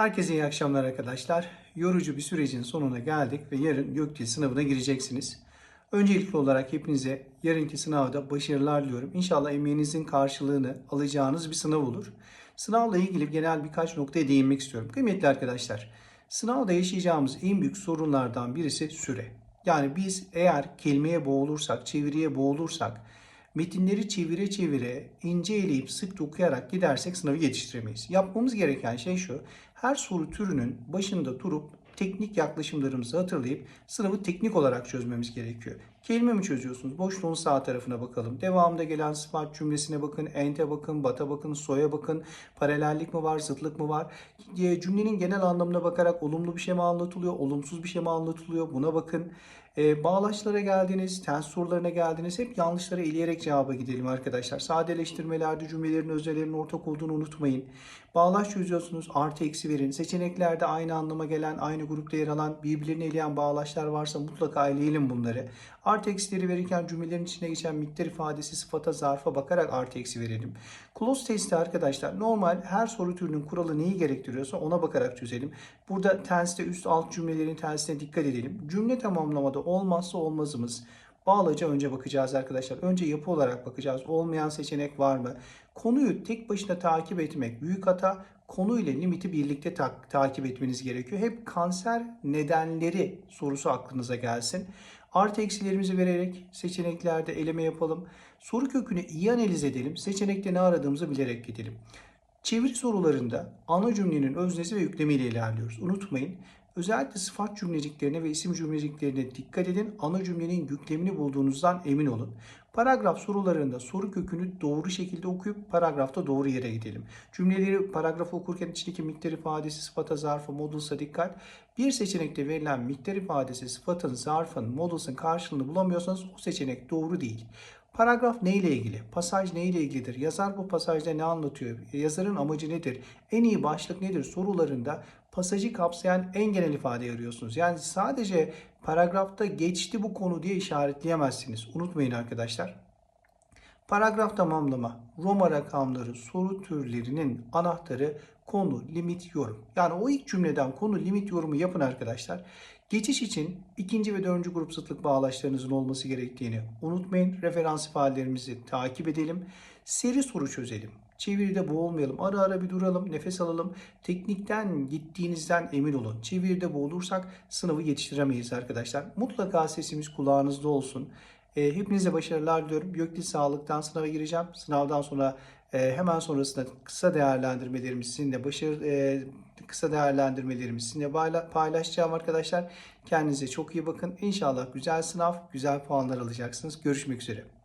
Herkese iyi akşamlar arkadaşlar. Yorucu bir sürecin sonuna geldik ve yarın YÖKDİL sınavına gireceksiniz. Öncelikli olarak hepinize yarınki sınavda başarılar diliyorum. İnşallah emeğinizin karşılığını alacağınız bir sınav olur. Sınavla ilgili genel birkaç noktaya değinmek istiyorum. Kıymetli arkadaşlar, sınavda yaşayacağımız en büyük sorunlardan birisi süre. Yani biz eğer kelimeye boğulursak, çeviriye boğulursak, metinleri çevire çevire, ince eleyip sık dokuyarak gidersek sınavı yetiştiremeyiz. Yapmamız gereken şey şu, her soru türünün başında durup teknik yaklaşımlarımızı hatırlayıp sınavı teknik olarak çözmemiz gerekiyor. Kelime mi çözüyorsunuz? Boşluğun sağ tarafına bakalım. Devamında gelen sıfat cümlesine bakın, ente bakın, bata bakın, soya bakın. Paralellik mi var, zıtlık mı var? Cümlenin genel anlamına bakarak olumlu bir şey mi anlatılıyor, olumsuz bir şey mi anlatılıyor? Buna bakın. E, bağlaçlara geldiniz, tens sorularına geldiniz. Hep yanlışları eleyerek cevaba gidelim arkadaşlar. Sadeleştirmelerde cümlelerin özellerinin ortak olduğunu unutmayın. Bağlaç çözüyorsunuz, artı eksi verin. Seçeneklerde aynı anlama gelen, aynı grupta yer alan, birbirlerini eleyen bağlaçlar varsa mutlaka eleyelim bunları. Artı eksileri verirken cümlelerin içine geçen miktar ifadesi sıfata, zarfa bakarak artı eksi verelim. Close testi arkadaşlar normal her soru türünün kuralı neyi gerektiriyorsa ona bakarak çözelim. Burada tenste üst alt cümlelerin tensine dikkat edelim. Cümle tamamlamada olmazsa olmazımız Bağlaca önce bakacağız arkadaşlar. Önce yapı olarak bakacağız. Olmayan seçenek var mı? Konuyu tek başına takip etmek büyük hata. Konu ile limiti birlikte ta- takip etmeniz gerekiyor. Hep kanser nedenleri sorusu aklınıza gelsin. Artı eksilerimizi vererek seçeneklerde eleme yapalım. Soru kökünü iyi analiz edelim. Seçenekte ne aradığımızı bilerek gidelim. Çeviri sorularında ana cümlenin öznesi ve yüklemi ile ilerliyoruz. Unutmayın. Özellikle sıfat cümleciklerine ve isim cümleciklerine dikkat edin. Ana cümlenin yüklemini bulduğunuzdan emin olun. Paragraf sorularında soru kökünü doğru şekilde okuyup paragrafta doğru yere gidelim. Cümleleri paragrafı okurken içindeki miktar ifadesi, sıfata, zarfa, modulsa dikkat. Bir seçenekte verilen miktar ifadesi, sıfatın, zarfın, modulsun karşılığını bulamıyorsanız o seçenek doğru değil. Paragraf ne ile ilgili? Pasaj ne ile ilgilidir? Yazar bu pasajda ne anlatıyor? Yazarın amacı nedir? En iyi başlık nedir? Sorularında pasajı kapsayan en genel ifadeyi arıyorsunuz. Yani sadece paragrafta geçti bu konu diye işaretleyemezsiniz. Unutmayın arkadaşlar. Paragraf tamamlama, Roma rakamları, soru türlerinin anahtarı konu, limit, yorum. Yani o ilk cümleden konu, limit, yorumu yapın arkadaşlar. Geçiş için ikinci ve dördüncü grup sıtlık bağlaçlarınızın olması gerektiğini unutmayın. Referans ifadelerimizi takip edelim. Seri soru çözelim. Çeviride boğulmayalım. Ara ara bir duralım, nefes alalım. Teknikten gittiğinizden emin olun. Çeviride boğulursak sınavı yetiştiremeyiz arkadaşlar. Mutlaka sesimiz kulağınızda olsun. E, hepinize başarılar diliyorum. Gökdil Sağlık'tan sınava gireceğim. Sınavdan sonra e, hemen sonrasında kısa değerlendirmelerimi sizinle başarı e, kısa değerlendirmelerimi sizinle payla- paylaşacağım arkadaşlar. Kendinize çok iyi bakın. İnşallah güzel sınav, güzel puanlar alacaksınız. Görüşmek üzere.